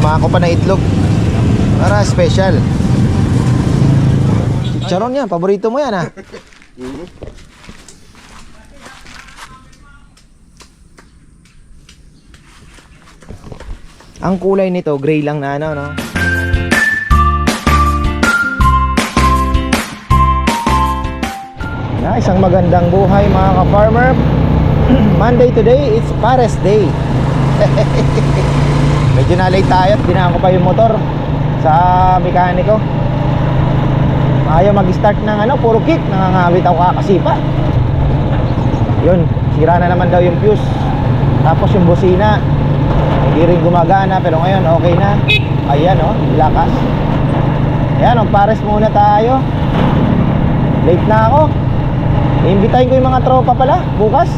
Sumako pa na itlog. Para special. Chicharon yan, paborito mo yan ah. Ang kulay nito, gray lang na ano, no? Na, isang magandang buhay mga ka-farmer. Monday today, it's Pares Day. Medyo na-late tayo at ko pa yung motor sa mekaniko. Ayaw mag-start ng ano, puro kick, nangangawit ako kakasipa. Yun, sira na naman daw yung fuse. Tapos yung busina, hindi rin gumagana pero ngayon okay na. Ayan oh, lakas. Ayan, magpares muna tayo. Late na ako. Iimbitahin ko yung mga tropa pala bukas.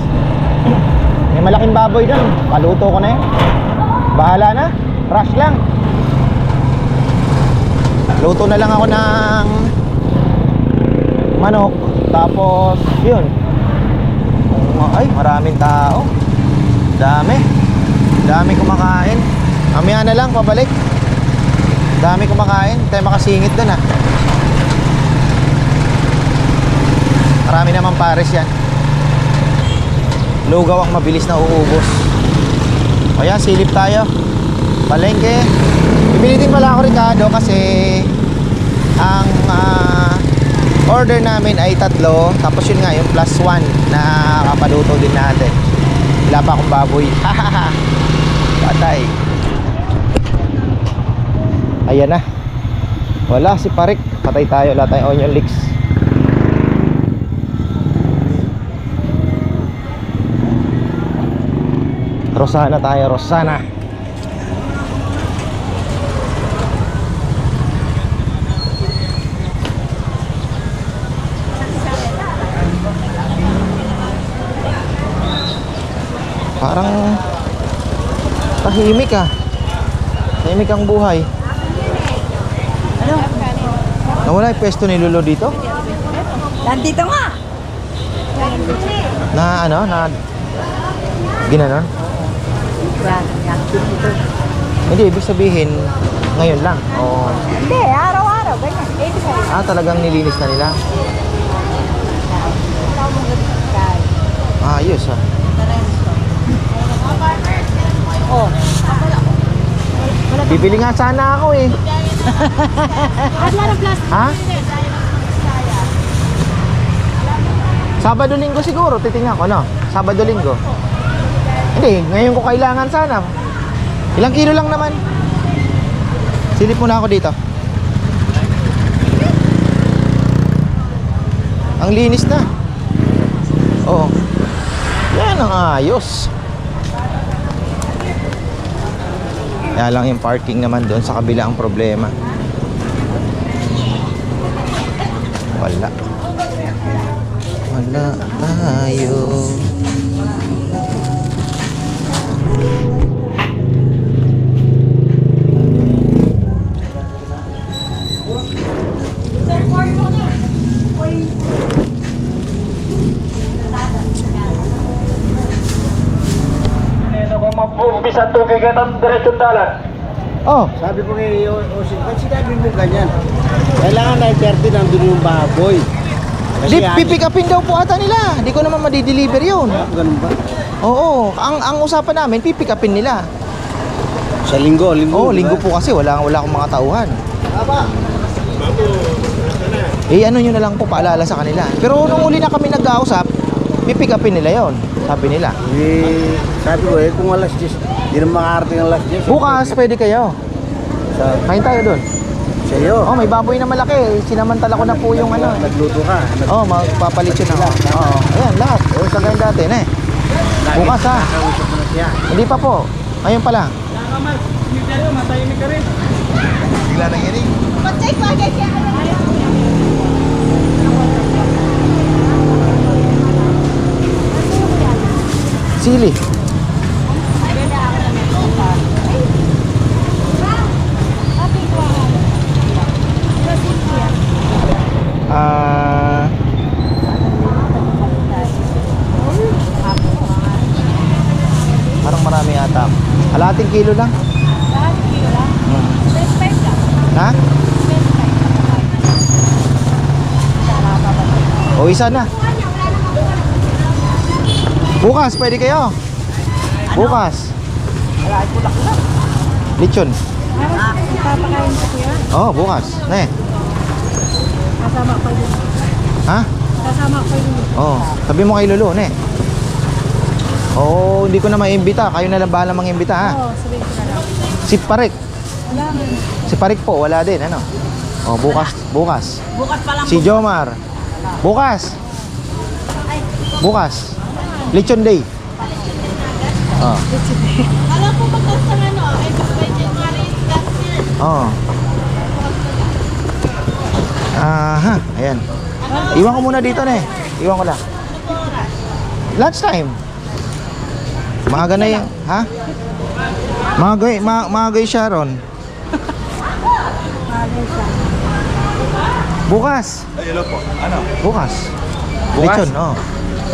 May malaking baboy doon. Paluto ko na yun. Bahala na. Rush lang. Luto na lang ako ng manok. Tapos, yun. Ay, maraming tao. Dami. Dami kumakain. Mamaya na lang, pabalik. Dami kumakain. Tayo makasingit doon ah. Marami naman pares yan. Lugaw ang mabilis na uubos. O yan, silip tayo. Palengke. Pipilitin pala ako Ricardo kasi ang ah, order namin ay tatlo. Tapos yun nga, yung plus one na kapaluto din natin. Wala pa akong baboy. Patay. Ayan na. Wala si Parik. Patay tayo. Wala tayong onion leeks. Rosana tayo, Rosana. Parang tahimik ah. Tahimik ang buhay. Ano? Nawala yung pwesto ni Lolo dito? Nandito nga. Na ano, na ginanon? Hindi, ibig sabihin, ngayon lang. O, Hindi, araw-araw. Ganyan. Eh, ah, talagang nilinis na nila. Ayos ah. Oh. Bibili nga sana ako eh. Ha? Sabado linggo siguro, titingnan ko, no? Sabado linggo. Hindi, ngayon ko kailangan sana. Ilang kilo lang naman. Silip muna ako dito. Ang linis na. Oo. Yan ang ayos. Kaya lang yung parking naman doon sa kabila ang problema. Wala. Wala tayo. Ang tubig at ang diretsyon dalan. Oh, Sabi ko kay Osin, ba't sinabi mo ganyan? Kailangan na 30 nandun yung baboy. Di, pipick upin daw po ata nila. Hindi ko naman madideliver yun. Ah, ganun ba? Oo, ang ang usapan namin, pipick upin nila. Sa linggo, linggo. Oo, di ba? linggo po kasi wala wala akong mga tauhan. Eh ano nyo na lang po paalala sa kanila. Pero nung uli na kami nag-ausap, pipick upin nila yon. Sabi nila. eh, sabi ko eh, kung alas 10, di na makakarating ang alas 10. Bukas pwede kayo. Sa, Kain tayo doon. Sa iyo. Oh, may baboy na malaki. Sinamantala ko na po yung ano. Nagluto ka. Nag- Oh, magpapalit yun ako. Oo. Ayan, lahat. O, sa ganyan dati na eh. Bukas ha. Nakausap mo na siya. Hindi pa po. Ngayon pa lang. Bigla nang iring. Sili. Marami ata. Halating kilo lang. Ha? O isa na. Bukas, pwede kayo. Bukas. Lechon. Papakain ko kuya. Oh, bukas. Ne. Kasama ko yun. Ha? Kasama ko yun. Oh, sabi mo kay Lolo, ne. Oh, hindi ko na maimbita. Kayo na lang bahala mangimbita, ha? Oo, sabihin ko na lang. Si Parik. Wala man. Si Parik po, wala din, ano? Oh, bukas, bukas. Bukas pa lang. Si Jomar. Bukas. Bukas. Lechon day. Oh. Alam ko magkasta ng ano, eh, by January last year. Oh. Aha, ayan. Iwan ko muna dito, ne. Iwan ko lang. Lunch time. Maaga na yung, ha? Maaga, ma maaga yung Sharon. Bukas. Ay, hello po. Ano? Bukas. Bukas? Lechon, oh.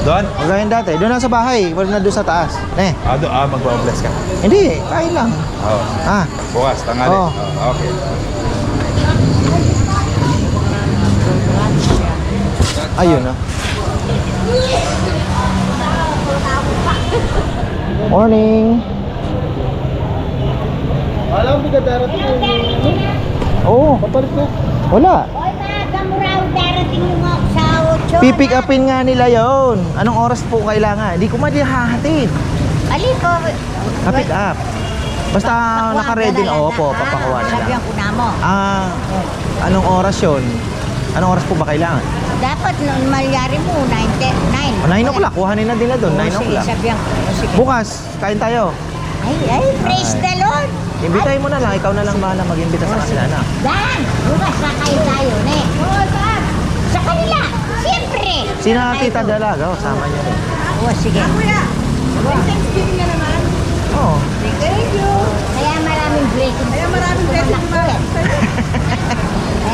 Doon? Magayon dati. Doon na sa bahay. Wala na doon sa taas. Ne. Ah, doon. Ah, magbabless ka. Hindi, kain lang. Oo. Ah, Bukas, tangali. Oo. Oh, okay. ayun oh. Morning. Alam mo ka darating yung Oo. papalit na. Wala. Oy, maaga mo raw darating yung sa 8. Pipick upin nga nila yon. Anong oras po kailangan? Hindi ko madihahatid. Ali ko. Ha-pick up. Basta naka-ready na. Opo, papakuha na Sabihan ko na mo. Ah, anong oras yon? Anong oras po ba kailangan? Dapat nung malyari mo, 9. 9. Oh, 9 o'clock. Kuhanin na nila doon. 9 o'clock. Sabihan ko. O, Sige. Bukas, kain tayo. Ay, ay, praise Ay. the Lord. Imbitahin mo na lang. Ikaw na lang bahala mag-imbita sa kanila na. Dan, bukas na kayo tayo, ne? Oo, saan? Sa kanila, siyempre. Sino ang Ay, tita dalaga? Oh, sama niyo rin. Oo, sige. Kuya, Thanksgiving na naman. Oo. Thank you. Kaya maraming blessings. Kaya maraming blessings.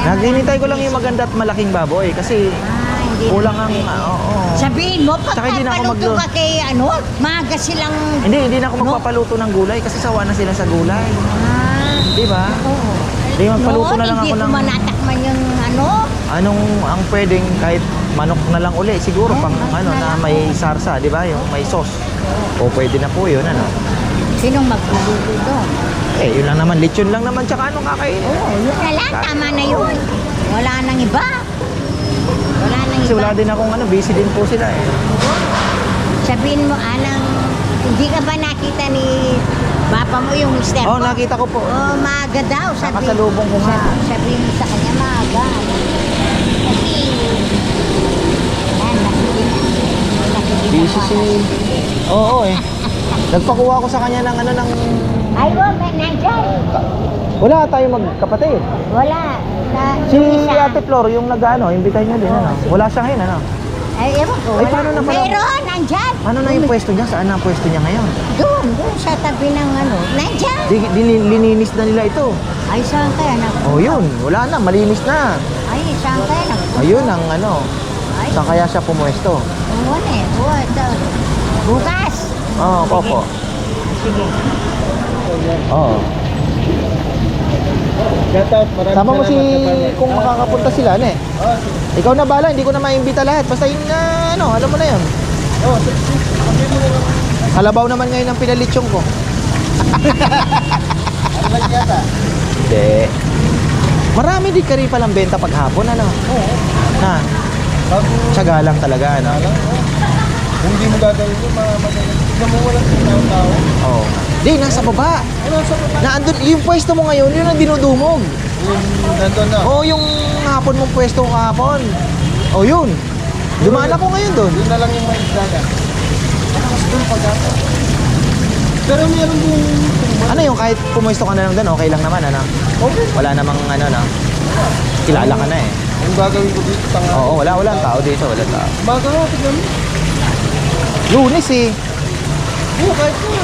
Naghihintay ko lang yung maganda at malaking baboy kasi Ah, hindi kulang ang oo. Sabihin mo, Tsaka hindi na ako pagpapaluto maglo- ka kay ano, maaga silang... Hindi, hindi na ako magpapaluto ng gulay kasi sawa na sila sa gulay. Ah, Di ba? oo. Di magpaluto na lang ako hindi ng ko manatakman yung ano. anong ang pwedeng kahit manok na lang uli siguro Oh, pang ano na may sarsa, di ba? Yung may sauce. O pwede na po 'yun ano. Sinong magluluto doon? Eh, yun lang naman, lechon lang naman tsaka anong kakainin. Oo, yun na lang, tama na yun. Wala nang iba. Wala nang Kasi iba. wala din akong ano, busy din po sila eh. Sabihin mo, anang, hindi ka ba nakita ni Papa mo yung mister Oh, mo? nakita ko po. Oh, maaga daw. Sabi, Nakasalubong ko nga. Sabi, sabihin mo sa kanya, maaga. Kasi, yan, nakikita. nakikita Busy si Oo eh. Nagpakuha ko sa kanya ng ano ng Ay, may nandyan. wala tayong magkapatid. Wala. Na, Si isa. Ate Flor, yung nag-ano, imbitahin niyo din, ano? Wala siya ngayon, ano? Ay, ewan ko. Ay, wala. paano na pala? Mayroon, nandyan. Ano na yung pwesto niya? Saan na ang pwesto niya ngayon? Doon, doon sa tabi ng ano. Nandyan. Di, di, lininis na nila ito. Ay, saan kaya nag... Oh, yun. Wala na, malinis na. Ay, saan kaya nag... Ayun ang ano. Ay, Saan kaya siya pumwesto? Ewan eh. Ito. Bukas. Oo, oh, popo. Sige. Oo. Shout out, maraming Sama mo si kung makakapunta sila, ne? Oh, sige. Ikaw na bala, hindi ko na maimbita lahat. Basta yung ah, ano, alam mo na yun. Oh, na lang. Kalabaw naman ngayon ang pinalitsong ko. Ano lang yata? Hindi. Marami di kari palang benta pag hapon, ano? Oo. Na, Bago, tsaga lang talaga, ano? alam. Kung hindi mo gagawin yun, mga magaling. Tignan mo walang tao-tao. Oo. Oh. Di, nasa baba. Ano sa baba? Na andun, yung pwesto mo ngayon, yun ang dinudumog. Yung nandun na. Oo, yung hapon mong pwesto kahapon. O yun. Dumaan ako ngayon doon. Yun na lang yung may isdaga. Mas doon pag. Pero meron din Ano yung kahit pumwesto ka na lang doon, okay lang naman, ano? Okay. Wala namang ano na. Kilala ka na eh. Yung gagawin ko dito, tanga. Oo, wala, wala tao dito, wala tao. Baga tignan mo. Lunes eh. Oo, kahit na.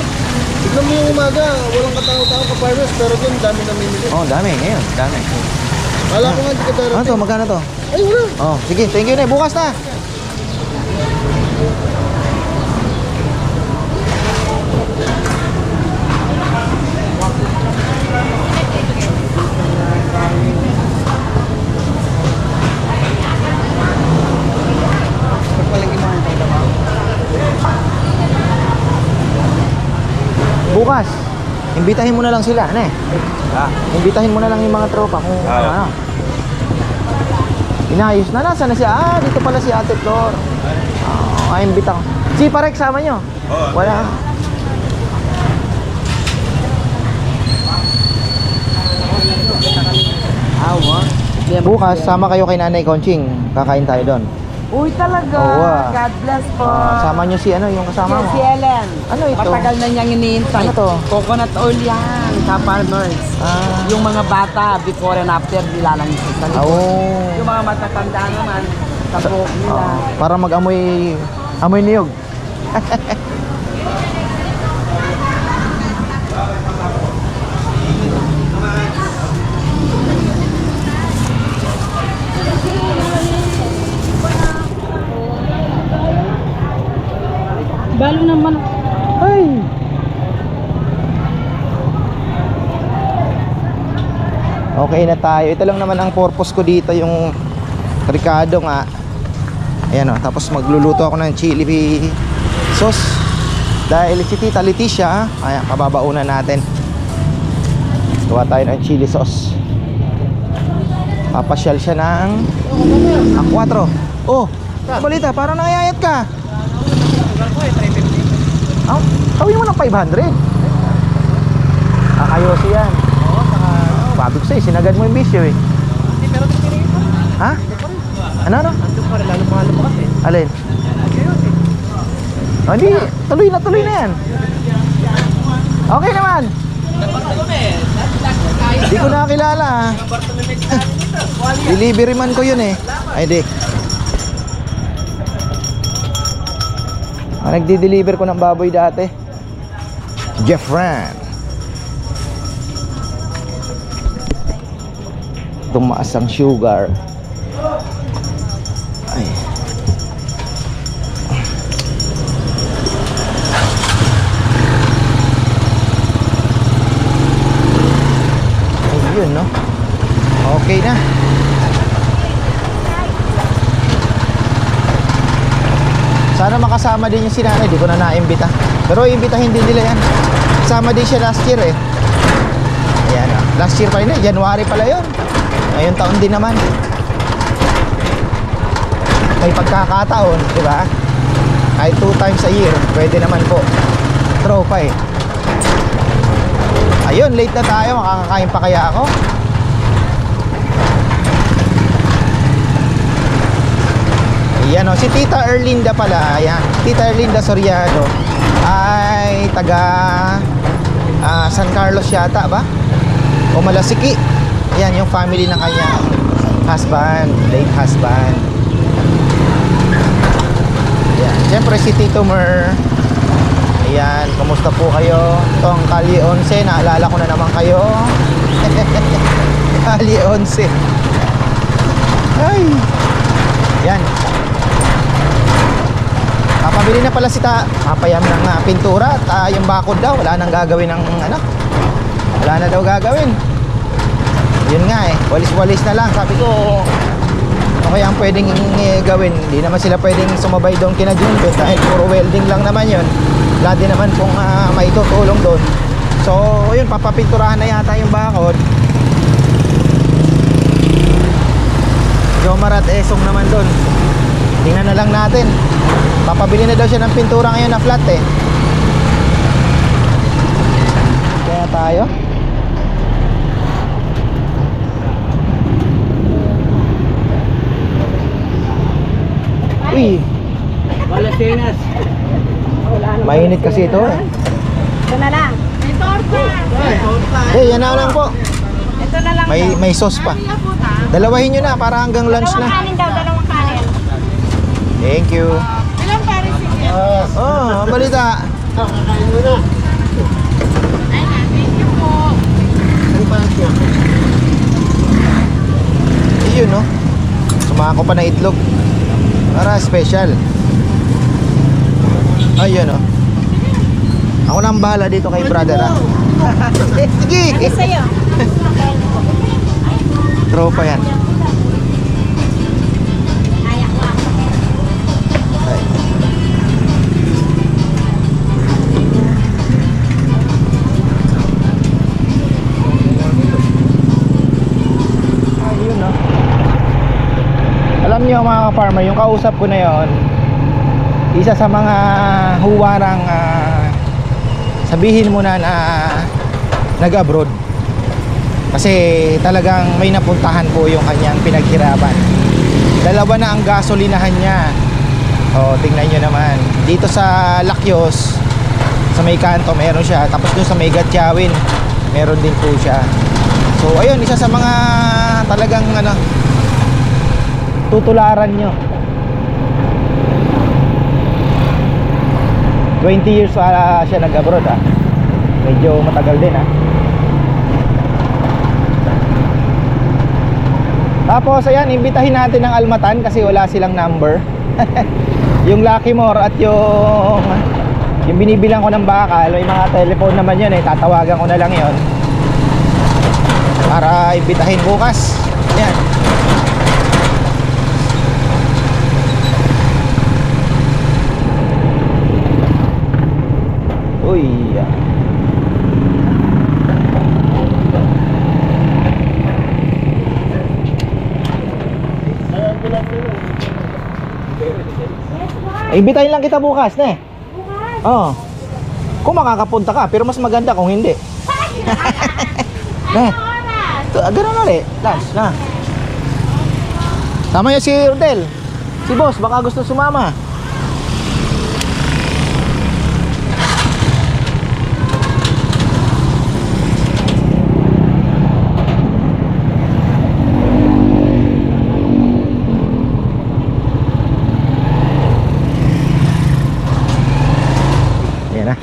Tignan mo yung umaga, walang katao-tao ka farmers, pero doon dami namimili. Oo, oh, dami ngayon, dami. Kala ko nga di ka Ano to, darating. magkano to? Ay, wala. Oh, sige, thank you na. Bukas na. Bukas, imbitahin mo na lang sila, eh. Ah, Imbitahin mo na lang yung mga tropa kung Ah. ano, ano. Inayos na, nasa na siya? Ah, dito pala si Ate Flor. Ah, ay, imbita ko. Si Parek, sama nyo? Oo. Wala. Awa. Bukas, sama kayo kay Nanay Conching. Kakain tayo doon. Uy, talaga. Oo, ah. God bless po. Ah, sama nyo si ano, yung kasama mo. si Ellen. Ano ito? Matagal na niyang iniintay. Ano to? Coconut oil yan, sa farmers. Ah, Yung mga bata, before and after, nilalang sa likod. oh. Yung mga matatanda naman, sa buhok nila. Ah, para mag-amoy amoy niyog. Balo naman. Ay. Okay na tayo. Ito lang naman ang purpose ko dito yung Ricardo nga. Ayan o. Tapos magluluto ako ng chili sauce. Dahil si Tita Leticia, ayan, kababaunan natin. Gawa tayo ng chili sauce. Papasyal siya ng 4. Oh, balita, parang nangayayat ka. Ah, tawin mo ng 500. Kakayos yan. Oo, saka... Sabi ko sa'yo, sinagad mo yung bisyo eh. Hindi, pero Ha? Ano, ano? Ando pa rin, lalo mga lumakas eh. Alin? Oh, hindi, tuloy na, tuloy na yan. Okay naman. Hindi ko nakakilala ha. Delivery man ko yun eh. Ay, di. Ah, nagdi-deliver ko ng baboy dati. Jeffran. Tumaas ang sugar. Sana makasama din yung sinanay, di ko na naimbita. Pero imbitahin din nila yan. Kasama din siya last year eh. Ayan, ah. last year pa yun eh, January pala yun. Ngayon taon din naman. May pagkakataon, di ba? Kahit two times a year, pwede naman po. Tropa eh. Ayun, late na tayo. Makakakain pa kaya ako? Ayan o, si Tita Erlinda pala, ayan. Tita Erlinda Soriano ay taga ah, San Carlos yata ba? O Malasiki. Ayan, yung family ng kanyang husband, late husband. Ayan, siyempre si Tito Mer. Ayan, kumusta po kayo? Ito ang Kali 11, naalala ko na naman kayo. Kali 11. Ay. Yan. Papabili na pala si ta papayam ng ah, pintura at ah, yung bakod daw wala nang gagawin ng ano. Wala na daw gagawin. Yun nga eh, walis-walis na lang. Sabi ko, ano kaya ang pwedeng eh, gawin? Hindi naman sila pwedeng sumabay doon kina Junpet dahil puro welding lang naman yun. Wala din naman kung ah, maitutulong doon. So, yun, papapinturahan na yata yung bakod. Jomar at Esong naman doon. Tingnan na lang natin. Papabili na daw siya ng pintura ngayon na flat eh. Kaya tayo. Uy, Malasinas. mainit kasi ito eh. Ito na lang. Eh, yan na lang po. Ito na lang. May may sauce pa. Dalawahin nyo na para hanggang lunch Dalawang na. kanin daw, dalawang kanin. Thank you. Sige? Oh, balita. Kakain mo na. Ay, thank you po. Iyon, no? Sumako pa na itlog. Para special. Ayun, no? Ako na ang bahala dito kay brother, ha? Sige! Ano sa'yo? Tropa yan. Mga farmer, yung kausap ko na yon, isa sa mga huwarang ah, sabihin mo na na nag-abroad. Kasi talagang may napuntahan po yung kanyang pinaghirapan. Dalawa na ang gasolinahan niya. O, tingnan nyo naman. Dito sa Lakyos, sa may kanto, meron siya. Tapos dun sa may Gatchawin, meron din po siya. So, ayun, isa sa mga talagang ano, tutularan nyo. 20 years ah, siya nag-abroad ah. Medyo matagal din ah. Tapos ayan, imbitahin natin ng Almatan kasi wala silang number. yung Lucky More at yung yung binibilang ko ng bakal, may mga telephone naman yun eh, tatawagan ko na lang yon para imbitahin bukas. Uy. Imbitahin lang kita bukas, ne? Bukas? Oo. Kung makakapunta ka, pero mas maganda kung hindi. ne? Ah, ganun ulit. Last, na. Tama yun si Rodel. Si boss, baka gusto sumama.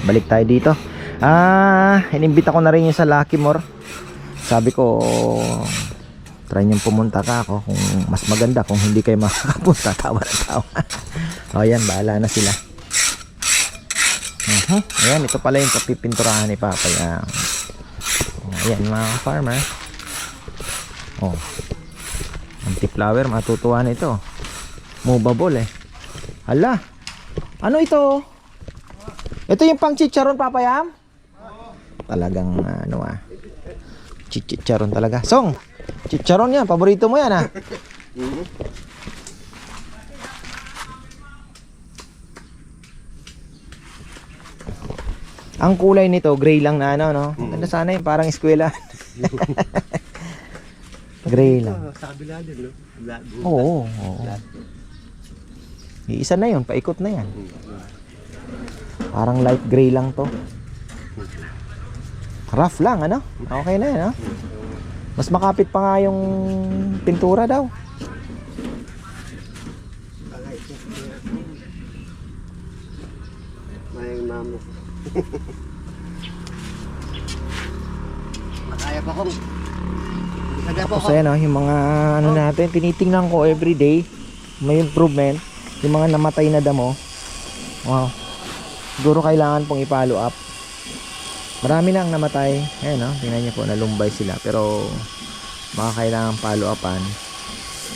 Balik tayo dito. Ah, inimbita ko na rin yung sa Lucky More. Sabi ko, try niyong pumunta ka ako kung mas maganda kung hindi kayo makakapunta tawa na tawa. o yan, bahala na sila. Mhm. Ayan, ito pala yung pipinturahan ni Papa. Yan. Ayan mga farmer. Oh. Anti-flower, matutuwa na ito. Movable eh. Hala. Ano ito? Ito yung pang chicharon papayam? Talagang ano ah. Chicharon talaga. Song, chicharon yan. Paborito mo yan ah. Ang kulay nito, gray lang na ano, no? Ganda sana yun, parang eskwela. gray lang. Sa kabila din, no? Oo, oo. Iisa na yun, paikot na yan. Parang light gray lang to. Rough lang, ano? Okay na yan, no? Mas makapit pa nga yung pintura daw. May mamo. Makaya pa kong. Tapos ayan, oh, yung mga ano natin, tinitingnan ko everyday. May improvement. Yung mga namatay na damo. Wow. Siguro kailangan pong i-follow up. Marami na ang namatay. Ayan, no? Tingnan niyo po, nalumbay sila. Pero, mga kailangan follow upan.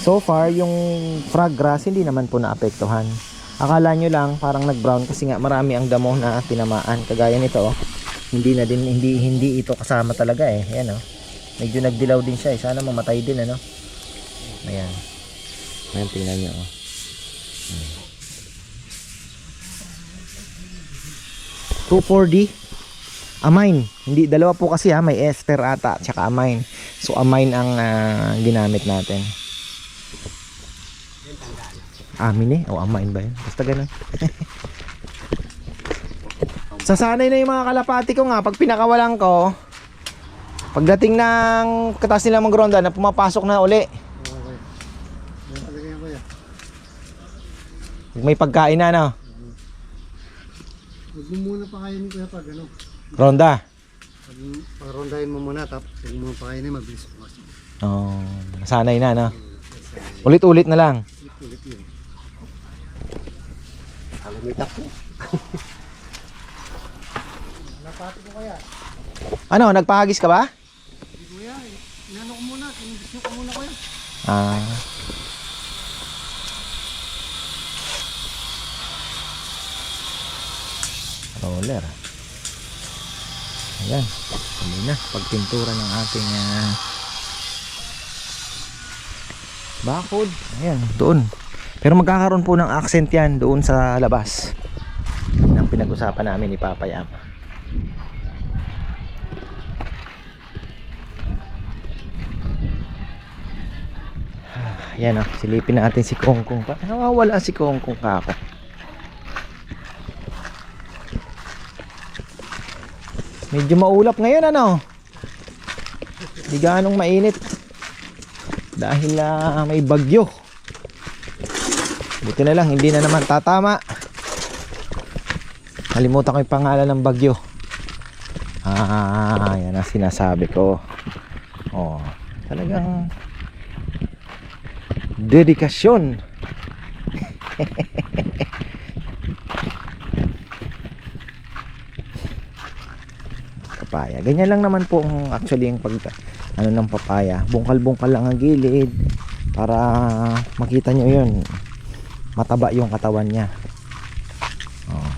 So far, yung frog grass, hindi naman po naapektuhan. Akala nyo lang, parang nag-brown kasi nga marami ang damo na tinamaan. Kagaya nito, oh. Hindi na din, hindi, hindi ito kasama talaga eh. Ayan, oh. Medyo nagdilaw din siya eh. Sana mamatay din, ano? Ayan. Ayan, tingnan nyo, oh. Hmm. 2,4-D. Amine. Hindi, dalawa po kasi ha. May ester ata, tsaka amine. So, amine ang ah, ginamit natin. Amin eh. O, amine ba yun? Basta ganun. Sasanay na yung mga kalapati ko nga. Pag pinakawalan ko, pagdating ng katas nila magronda na pumapasok na uli. Pag May pagkain na, no? Huwag mo muna pakainin ko pag ano. Ronda. Pag parondahin mo muna tapos huwag mo pakainin mabilis po. Oh, nasanay na, no? Ulit-ulit na lang. Ulit yun. Alamit ako. Napati ko kaya. Ano, nagpahagis ka ba? Kuya, inano ko muna, kinibis ko muna kuya. Ah. Roller. Ayan. Huli na. Pagpintura ng ating ah, bakod. Ayan, doon. Pero magkakaroon po ng accent yan doon sa labas. Ang pinag-usapan namin ni Papa Yam. Ah, Yan ah, silipin natin si Kongkong pa. Nawawala si Kongkong ka Medyo maulap ngayon ano. Di ganong mainit. Dahil ah, may bagyo. Buti na lang, hindi na naman tatama. Kalimutan ko yung pangalan ng bagyo. Ah, yan ang sinasabi ko. Oh, talagang dedikasyon. papaya. Ganyan lang naman po ang actually yung pag ano ng papaya. Bungkal-bungkal lang ang gilid para makita nyo yun. Mataba yung katawan niya. Oh.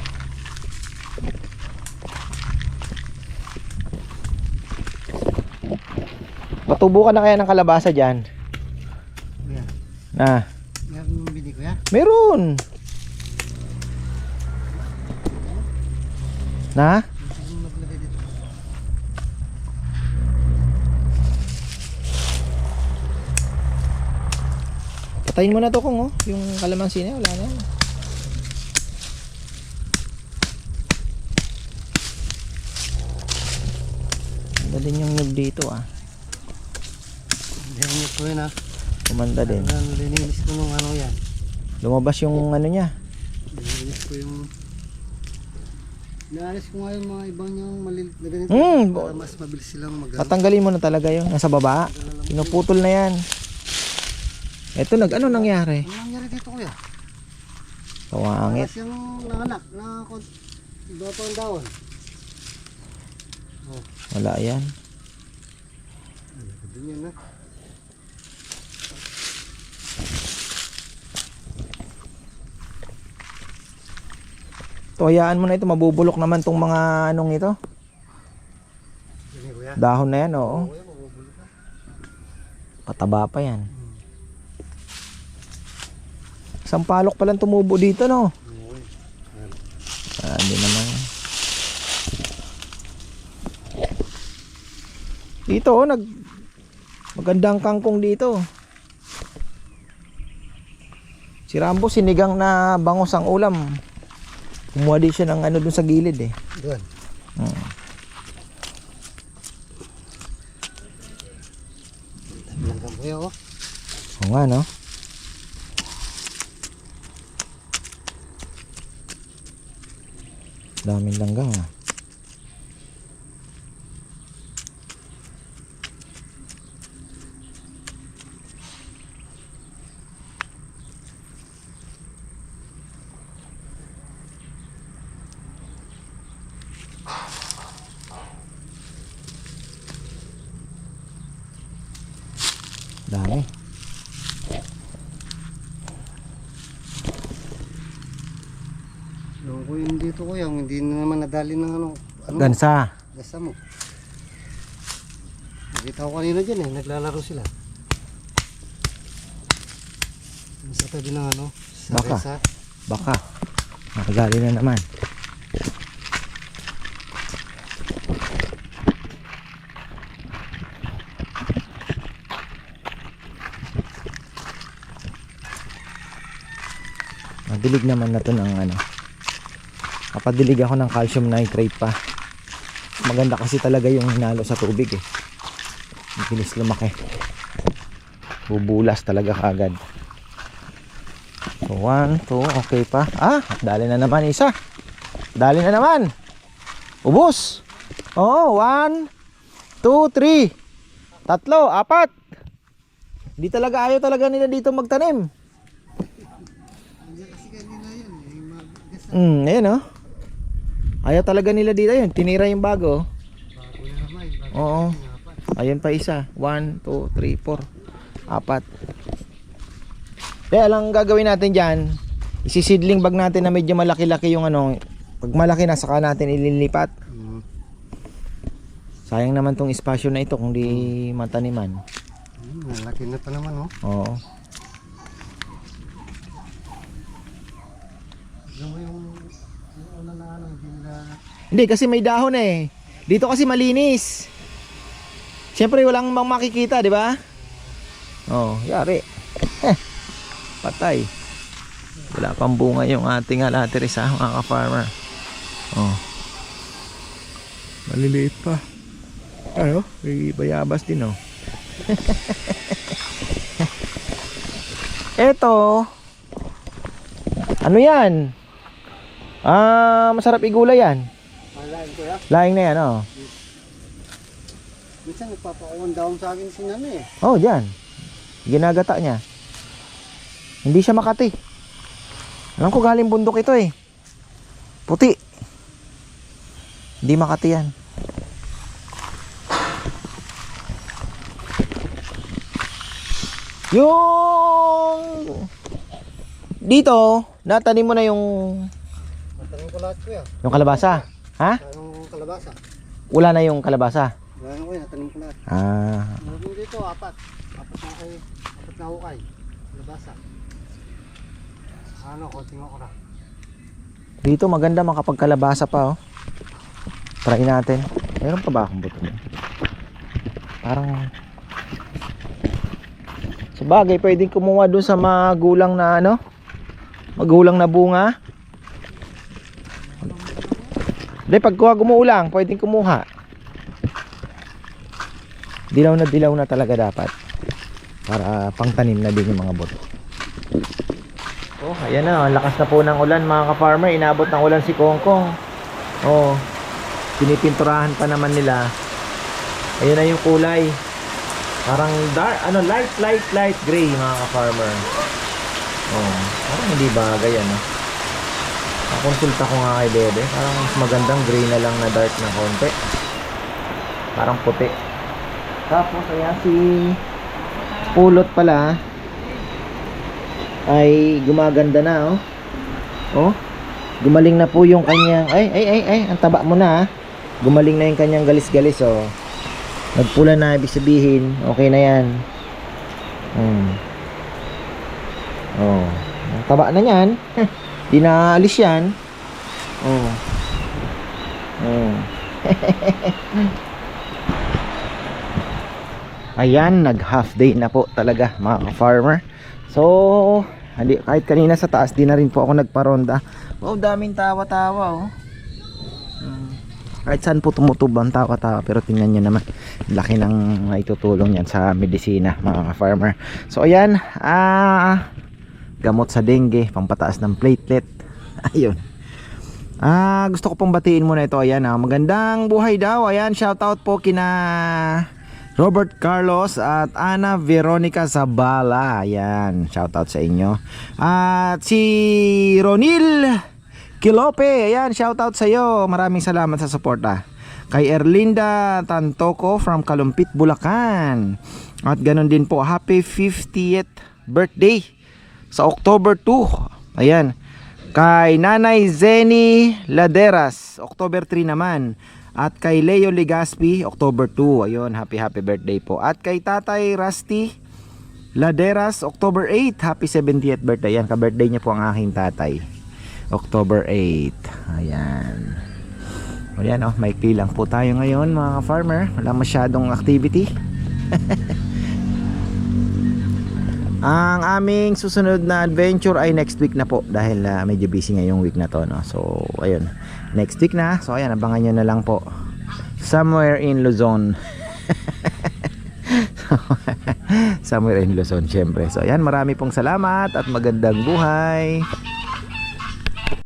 Patubo ka na kaya ng kalabasa dyan? Yan. Na, yung bini ko yan. meron. Na? Patayin mo na to kung oh, yung kalamansi na wala na. Ganda din yung nub dito ah. Yung po yun ha. Kumanda din. Ano, Lininis ko nung ano yan. Lumabas yung ano niya. Lininis ko yung... Naalis ko nga yung mga ibang yung malilit na ganito. Hmm, para mas mabilis silang mag Tatanggalin mo na talaga yung nasa baba. Pinuputol na yan. Eto nag ano nangyari? Ano nangyari dito kuya? Kawangit. Tapos yung nanganak na pa ang dahon. Wala yan. Doon yan na. To, hayaan mo na ito. Mabubulok naman tong mga anong ito. Dahon na yan, oo. Pataba pa yan. Sampalok palang tumubo dito, no? Ah, hindi naman. Dito, oh, nag... Magandang kangkong dito. Si Rambo, sinigang na bangos ang ulam. Kumuha din siya ng ano dun sa gilid eh. Doon. Hmm. Lang kang kuya oh. Oo nga, no? Daming langgang, ah. Dami. Yung ko yung dito kuya, yung hindi nadali ng ano. Ano? Gansa. Gasa mo. Nakita ko kanina dyan eh, naglalaro sila. Sa tabi ng ano, sa Baka. resa. Baka. Nakagali na naman. Madilig naman na to ng ano. Kapadilig ako ng calcium nitrate pa. Maganda kasi talaga yung hinalo sa tubig eh. Bilis lumaki. Bubulas talaga kagad. So, one, two, okay pa. Ah, dali na naman isa. Dali na naman. Ubus. Oo, one, two, three. Tatlo, apat. Di talaga ayaw talaga nila dito magtanim. Hmm, ayan oh. Ayaw talaga nila dito yun. Tinira yung bago. Oo. Ayun pa isa. One, two, three, four. Apat. Kaya lang gagawin natin dyan, isisidling bag natin na medyo malaki-laki yung ano, pag malaki na saka natin ililipat. Sayang naman tong espasyo na ito kung di mataniman. Hmm, laki na pa naman oh. Oo. Hindi, kasi may dahon eh. Dito kasi malinis. Siyempre, walang mang makikita, di ba? Oh, yari. Eh, patay. Wala pang bunga yung ating alateris ha, mga ka-farmer. Oh. Maliliit pa. Ano? May bayabas din oh. Eto. Ano yan? Ah, masarap igulay yan. Malain ko ya. Laing na yan, oh. Minsan nagpapakuwan daw sa akin si Nani eh. Oh, dyan. Ginagata niya. Hindi siya makati. Alam ko galing bundok ito eh. Puti. Hindi makati yan. Yung dito, natanim mo na yung Mataling ko lahat ko ya. yung kalabasa. Ha? Anong kalabasa? Wala na yung kalabasa. Wala ko yan, natanim ko lahat. Ah, Meron dito, apat. Apat na kay, apat na hukay. Kalabasa. Ano, konting okra. Dito maganda makapagkalabasa pa oh. Try natin. Meron pa ba akong buto? Parang Sa bagay, pwedeng kumuha doon sa magulang na ano? Magulang na bunga. Hindi, pagkuha gumuulang, pwedeng kumuha. Dilaw na dilaw na talaga dapat. Para pangtanim na din yung mga buto. Oh, ayan na, ang lakas na po ng ulan mga ka-farmer. Inabot ng ulan si Kongkong. Oh, pinipinturahan pa naman nila. Ayun na yung kulay. Parang dark, ano, light, light, light gray mga ka-farmer. Oh, parang hindi bagay ano. Nakonsulta ko nga kay Bebe. Parang mas magandang gray na lang na dark na konti. Parang puti. Tapos, ayan si Pulot pala ay gumaganda na oh. Oh. Gumaling na po yung kanyang ay ay ay ay ang taba mo na ah. Gumaling na yung kanyang galis-galis oh. Nagpula na ibig sabihin, okay na 'yan. Hmm. Oh. Ang taba na niyan. Di na alis 'yan. Oh. Oh. Ayan, nag half day na po talaga mga farmer. So, hindi, kahit kanina sa taas, di na rin po ako nagparonda. Wow, daming tawa-tawa oh. Hmm. Kahit saan po tumutubo tawa-tawa. Pero tingnan nyo naman, laki ng naitutulong yan sa medisina mga farmer. So, ayan, ah, gamot sa dengue, pampataas ng platelet. Ayun. Ah, gusto ko pong batiin muna ito. Ayan, ah, magandang buhay daw. Ayan, shoutout po kina Robert Carlos at Ana Veronica Zabala. Ayan, shoutout sa inyo. At si Ronil Kilope. Ayan, shoutout sa iyo. Maraming salamat sa suporta. Kay Erlinda Tantoco from Kalumpit, Bulacan. At ganun din po, happy 50th birthday sa October 2. Ayan. Kay Nanay Zeni Laderas, October 3 naman. At kay Leo Legaspi, October 2. Ayun, happy happy birthday po. At kay Tatay Rusty Laderas, October 8. Happy 70th birthday. Yan, ka-birthday niya po ang aking tatay. October 8. Ayan. Ayan, oh, maikli lang po tayo ngayon mga farmer. Wala masyadong activity. Ang aming susunod na adventure ay next week na po dahil ah, medyo busy ngayong week na to no. So ayun, next week na. So ayan, abangan nyo na lang po. Somewhere in Luzon. Somewhere in Luzon syempre. So ayan, marami pong salamat at magandang buhay.